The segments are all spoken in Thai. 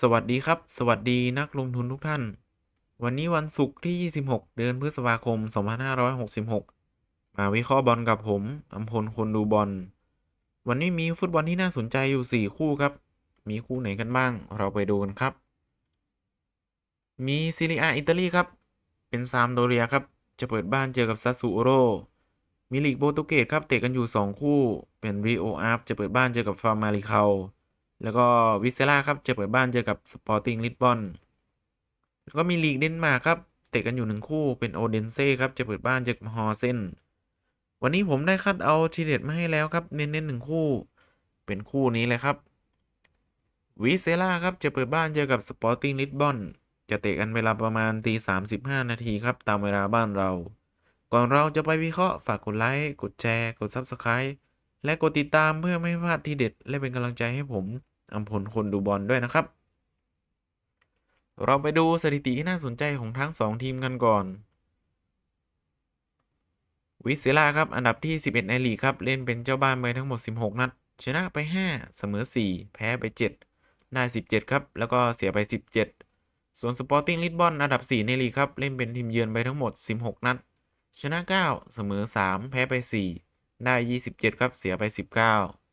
สวัสดีครับ สวัสดีนักลงทุนทุกท่าน วันนี้วันศุกร์ที่ 26 เดือนพฤษภาคม 2566 มาวิเคราะห์บอลกับผมอัมพลคนดูบอล วันนี้มีฟุตบอลที่น่าสนใจอยู่ 4 คู่ครับ มีคู่ไหนกันบ้าง เราไปดูกันครับ มีซีเรียอิตาลีครับ เป็นซามโดเรียครับ จะเปิดบ้านเจอกับซาสูโร มีลีกโปรตุเกสครับเตะกันอยู่ 2 คู่ เป็นริโออาร์ฟจะเปิดบ้านเจอกับฟาร์มาริเคา แล้วก็วิเซล่าครับจะเปิดบ้านเจอกับสปอร์ติ้งลิสบอนแล้วก็มีลีกเดนมาร์กครับเตะกันอยู่หนึ่งคู่เป็นโอเดนเซ่ครับจะเปิดบ้านเจอกับฮอเซนวันนี้ผมได้คัดเอาทีเด็ดมาให้แล้วครับเน้นๆหนึ่งคู่ เป็นคู่นี้เลยครับวิเซล่าครับจะเปิดบ้านเจอกับสปอร์ติ้งลิสบอนจะเตะกันเวลาประมาณตีสามสิบห้านาทีครับตามเวลาบ้านเรา ก่อนเราจะไปวิเคราะห์ฝากกดไลค์กดแชร์กด Subscribe และกดติดตามเพื่อไม่พลาดทีเด็ด และเป็นกำลังใจให้ผมอัมพลคนดูบอลด้วยนะครับ เราไปดูสถิติที่น่าสนใจของทั้ง 2 ทีมกันก่อน วิเซล่าครับ อันดับที่ 11 ในลีกครับ เล่นเป็นเจ้าบ้านไปทั้งหมด 16 นัด ชนะไป 5 เสมอ 4 แพ้ไป 7 ได้ 17 ครับ แล้วก็เสียไป 17 ส่วนสปอร์ติ้งลิสบอนอันดับ 4 ในลีกครับ เล่นเป็นทีมเยือนไปทั้งหมด 16 นัด ชนะ 9 เสมอ 3 แพ้ไป 4 ได้ 27 ครับ เสียไป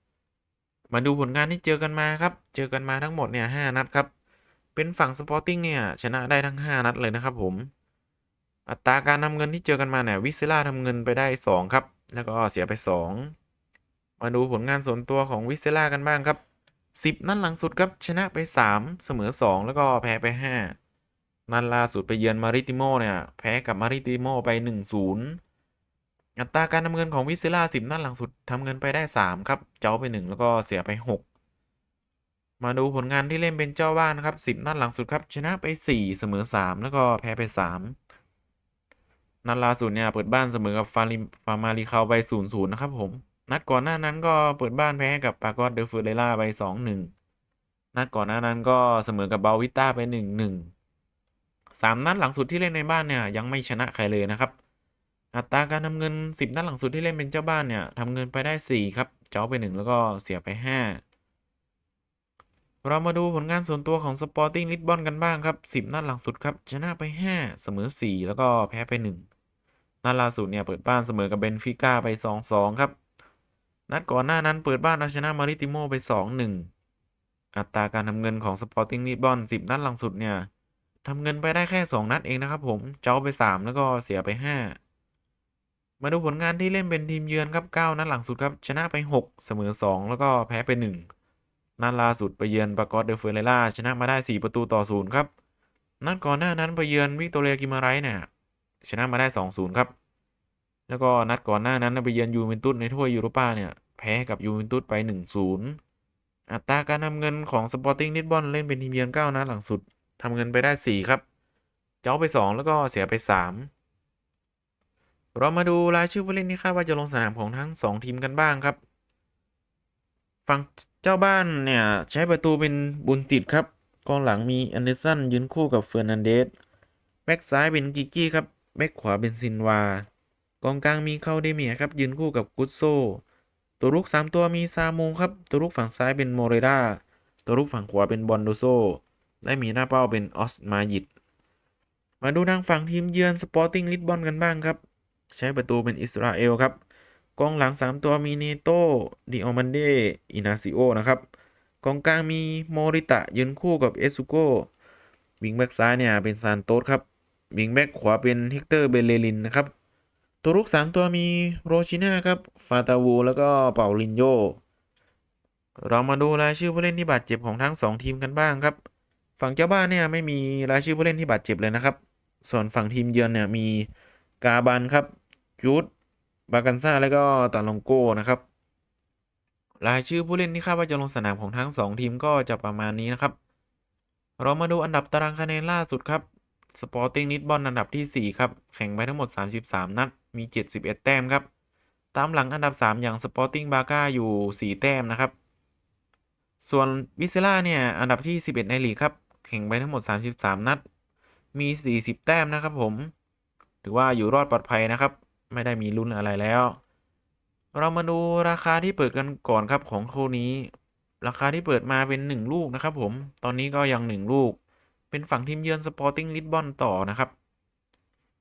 19 มาดูผลงานที่เจอกันมาครับ เจอกันมาทั้งหมดเนี่ย5นัดครับ เป็นฝั่งสปอร์ติ้งเนี่ยชนะได้ทั้ง 5 นัดเลยนะครับผม อัตราการนำเงินที่เจอกันมาเนี่ยวิเซล่าทำเงินไปได้ 2 ครับ แล้วก็เสียไป 2 มาดูผลงานส่วนตัวของวิเซล่ากันบ้างครับ 10 นัดหลังสุดครับชนะไป 3 เสมอ 2 แล้วก็แพ้ไป 5นัดล่าสุดไปเยือนมาริติโมเนี่ยแพ้กับมาริติโมไป 1-0 อัตราการทำเงินของวิเซล่า10นัดหลังสุดทำเงินไปได้3ครับ เจ้าไป1แล้วก็เสียไป6มาดูผลงานที่เล่นเป็นเจ้าบ้านนะครับ10นัดหลังสุดครับชนะไป4เสมอ3แล้วก็แพ้ไป3นัดล่าสุดเนี่ยเปิดบ้านเสมอกับฟาริฟามาริคาไป0-0นย์นะครับผมนัดก่อนหน้านั้นก็เปิดบ้านแพ้กับปากอสเดอเฟเรล่าไป2-1นัดก่อนหน้านั้นก็เสมอกับบาวิต้าไป1-1สามนัดหลังสุดที่เล่นในบ้านเนี่ยยังไม่ชนะใครเลยนะครับ อัตราการทำเงิน 10นัดหลังสุดที่เล่นเป็นเจ้าบ้านเนี่ยทำเงินไปได้ 4 ครับ เจ้าไป 1 แล้วก็เสียไป 5 เรามาดูผลงานส่วนตัวของ Sporting Lisbon กันบ้างครับ 10 นัดหลังสุดครับ ชนะไป 5 เสมอ 4 แล้วก็แพ้ไป 1 นัดล่าสุดเนี่ยเปิดบ้านเสมอกับเบนฟิก้าไป 2-2 ครับ นัดก่อนหน้านั้นเปิดบ้านเอาชนะมาริติโมไป 2-1 อัตราการทำเงินของ Sporting Lisbon 10 นัดหลังสุดเนี่ยทำเงินไปได้แค่ 2 นัดเองนะครับผม เจ้าไป 3 แล้วก็เสียไป 5 มาดูผลงานที่เล่นเป็นทีมเยือนครับ9นัดหลังสุดครับ ชนะไป 6 เสมอ 2 แล้วก็แพ้ไป1นัดล่าสุดไปเยือนปากอสเดอเฟเรล่าชนะมาได้ 4 ประตูต่อ0ครับนัดก่อนหน้านั้นไปเยือนวิกตอเรียกิมาไรเนี่ยชนะมาได้ 2-0 ครับ แล้วก็นัดก่อนหน้านั้นไปเยือนยูเวนตุสในถ้วยยูโรปาเนี่ยแพ้กับยูเวนตุสไป 1-0 อัตราการนำเงินของสปอร์ติ้งลิสบอนเล่นเป็นทีมเยือน9นัดหลังสุดทำเงินไปได้ 4 ครับ เจ้าไป 2 แล้วก็เสียไป 3 เรามาดูรายชื่อผู้เล่นที่คาดว่าจะลงสนามของทั้ง 2 ทีมกันบ้างครับ ฝั่งเจ้าบ้านเนี่ยใช้ประตูเป็นบุญติดครับ กองหลังมีแอนเดอร์สันยืนคู่กับเฟอร์นันเดส แบ็กซ้ายเป็นกิกี้ครับ แบ็กขวาเป็นซินวา กองกลางมีเข้าเดเมียครับยืนคู่กับกุตโซ ตัวรุก 3 ตัวมีซามูครับ ตัวรุกฝั่งซ้ายเป็นโมเรดาตัวรุกฝั่งขวาเป็นบอนโดโซ และมีหน้าเป้าเป็นออสมายิดมาดูทางฝั่งทีมเยือนสปอร์ติ้งลิสบอนกันบ้างครับ ใช้ประตูเป็นอิสราเอลครับกองหลัง 3 ตัวมีเนโตดิออมันเดอินาซิโอนะครับกองกลางมีโมริตะยืนคู่กับเอซุโกวิงแบ็กซ้ายเนี่ยเป็นซานโตสครับวิงแบ็กขวาเป็นเฮกเตอร์เบเลลินนะครับตัวรุก 3 ตัวมีโรชิน่าครับฟาตาวูแล้วก็เปาลินโยเรามาดูรายชื่อผู้เล่นที่บาดเจ็บของทั้ง 2 ทีมกันบ้างครับ ฝั่งเจ้าบ้านเนี่ยไม่มีรายชื่อผู้เล่นที่บาดเจ็บเลยนะครับ ส่วนฝั่งทีมเยือนเนี่ยมีกาบันครับ จูดบากันซาแล้วก็ตาลองโก้นะครับ รายชื่อผู้เล่นที่คาดว่าจะลงสนามของทั้ง 2 ทีมก็จะประมาณนี้นะครับ เรามาดูอันดับตารางคะแนนล่าสุดครับสปอร์ติ้งลิสบอนอันดับที่ 4 ครับ แข่งไปทั้งหมด 33 นัด มี 71 แต้มครับ ตามหลังอันดับ 3 อย่างสปอร์ติ้งบาก้าอยู่ 4 แต้มนะครับ ส่วนวิเซล่าเนี่ย อันดับที่ 11 ในลีกครับ แข่งไปทั้งหมด 33 นัด มี 40 แต้มนะครับผม ถือว่าอยู่รอดปลอดภัยนะครับ ไม่ได้มีลุ้นอะไรแล้ว เรามาดูราคาที่เปิดกันก่อนครับของคู่นี้ ราคาที่เปิดมาเป็นหนึ่งลูกนะครับผม ตอนนี้ก็ยังหนึ่งลูก เป็นฝั่งทีมเยือนสปอร์ติ้งลิสบอนต่อนะครับ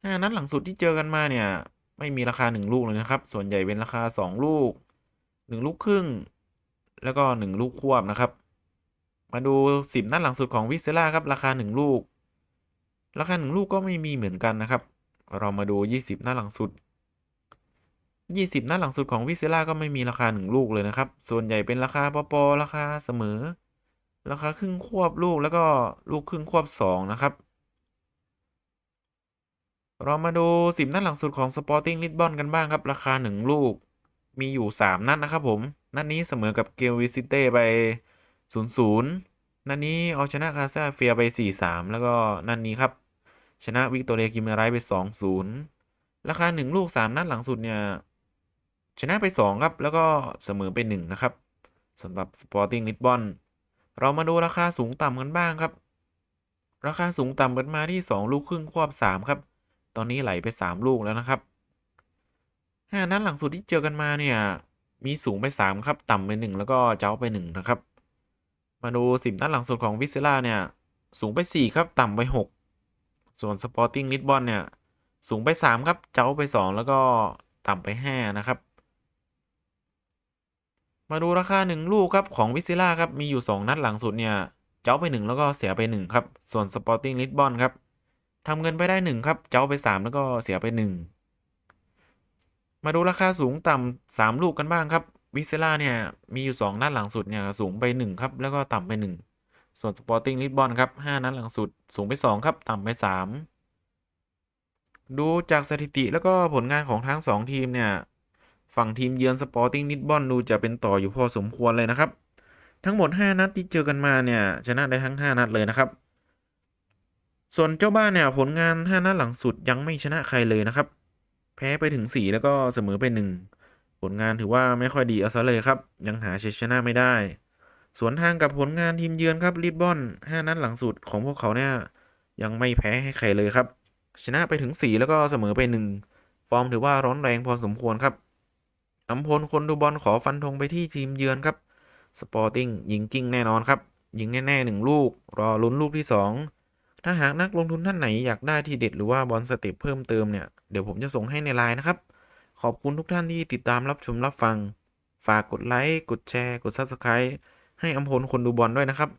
ห้นัดหลังสุดที่เจอกันมาเนี่ย ไม่มีราคาหนึ่งลูกเลยนะครับ ส่วนใหญ่เป็นราคาสองลูกหนึ่งลูกครึ่ง แล้วก็หนึ่งลูกควบนะครับ มาดูสิบนัดหลังสุดของวิเซล่าครับราคาหนึ่งลูก ราคาหนึ่งลูกก็ไม่มีเหมือนกันนะครับ เรามาดูยี่สิบนัดหลังสุด ยี่สิบนัดหลังสุดของวิเซล่าก็ไม่มีราคาหนึ่งลูกเลยนะครับ ส่วนใหญ่เป็นราคาปอปอราคาเสมอ ราคาครึ่งควบลูกแล้วก็ลูกครึ่งควบสองนะครับ เรามาดูสิบนัดหลังสุดของ Sporting Lisbon กันบ้างครับ ราคาหนึ่งลูก มีอยู่สามนัดนะครับผม นัดนี้เสมอกับเกลวิซิเต้ไปศูนย์ศูนย์นัดนี้เอาชนะคาซาเฟียไปสี่สามแล้วก็นัดนี้ครับ ชนะวิกตอเรียกิมเมไรไปสองศูนย์ราคาหนึ่งลูกสามนัดหลังสุดเนี่ย ชนะไปสองครับ แล้วก็เสมอไปหนึ่งนะครับสำหรับ Sporting Lisbon เรามาดูราคาสูงต่ำกันบ้างครับ ราคาสูงต่ำกันมาที่สองลูกครึ่งควบสามครับ ตอนนี้ไหลไปสามลูกแล้วนะครับห้านัดหลังสุดที่เจอกันมาเนี่ย มีสูงไปสามครับ ต่ำไปหนึ่งแล้วก็เจ้าไปหนึ่งนะครับ มาดูสิบนัดหลังสุดของวิสเซล่าเนี่ย สูงไปสี่ครับ ต่ำไปหกส่วนสปอร์ติ้งลิสบอนเนี่ย สูงไปสามครับ เจ้าไปสองแล้วก็ต่ำไปห้านะครับ มาดูราคาหนึ่งลูกครับของวิซิล่าครับมีอยู่สองนัดหลังสุดเนี่ย เจ้าไปหนึ่งแล้วก็เสียไปหนึ่งครับ ส่วนสปอร์ติ้งลิสบอนครับทำเงินไปได้หนึ่งครับ เจ้าไปสามแล้วก็เสียไปหนึ่งมาดูราคาสูงต่ำสามลูกกันบ้างครับวิสเซล่าเนี่ยมีอยู่สองนัดหลังสุดเนี่ยสูงไปหนึ่งครับแล้วก็ต่ำไปหนึ่งส่วนสปอร์ติ้งลิสบอนครับห้านัดหลังสุดสูงไปสองครับต่ำไปสามดูจากสถิติแล้วก็ผลงานของทั้งสองทีมเนี่ย ฝั่งทีมเยือนสปอร์ติ้งลิสบอนดูจะเป็นต่ออยู่พอสมควรเลยนะครับ ทั้งหมด 5 นัดที่เจอกันมาเนี่ยชนะได้ทั้ง 5 นัดเลยนะครับ ส่วนเจ้าบ้านเนี่ยผลงาน 5 นัดหลังสุดยังไม่ชนะใครเลยนะครับ แพ้ไปถึง 4 แล้วก็เสมอไป 1 ผลงานถือว่าไม่ค่อยดีเอาซะเลยครับ ยังหาชัยชนะไม่ได้ สวนทางกับผลงานทีมเยือนครับลิสบอน 5 นัดหลังสุดของพวกเขาเนี่ยยังไม่แพ้ให้ใครเลยครับ ชนะไปถึง 4 แล้วก็เสมอไป 1 ฟอร์มถือว่าร้อนแรงพอสมควรครับ อัมพลคนดูบอลขอฟันธงไปที่ทีมเยือนครับ สปอร์ติ้งยิงกิ้งแน่นอนครับ ยิงแน่ๆหนึ่งลูก รอลุ้นลูกที่ 2 ถ้าหากนักลงทุนท่านไหนอยากได้ที่เด็ดหรือว่าบอลสเต็ปเพิ่มเติมเนี่ย เดี๋ยวผมจะส่งให้ในไลน์นะครับ ขอบคุณทุกท่านที่ติดตามรับชมรับฟัง ฝากกดไลค์ กดแชร์ กด Subscribe ให้อัมพลคนดูบอลด้วยนะครับ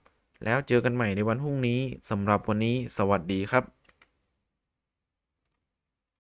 แล้วเจอกันใหม่ในวันพรุ่งนี้สำหรับวันนี้ สวัสดีครับ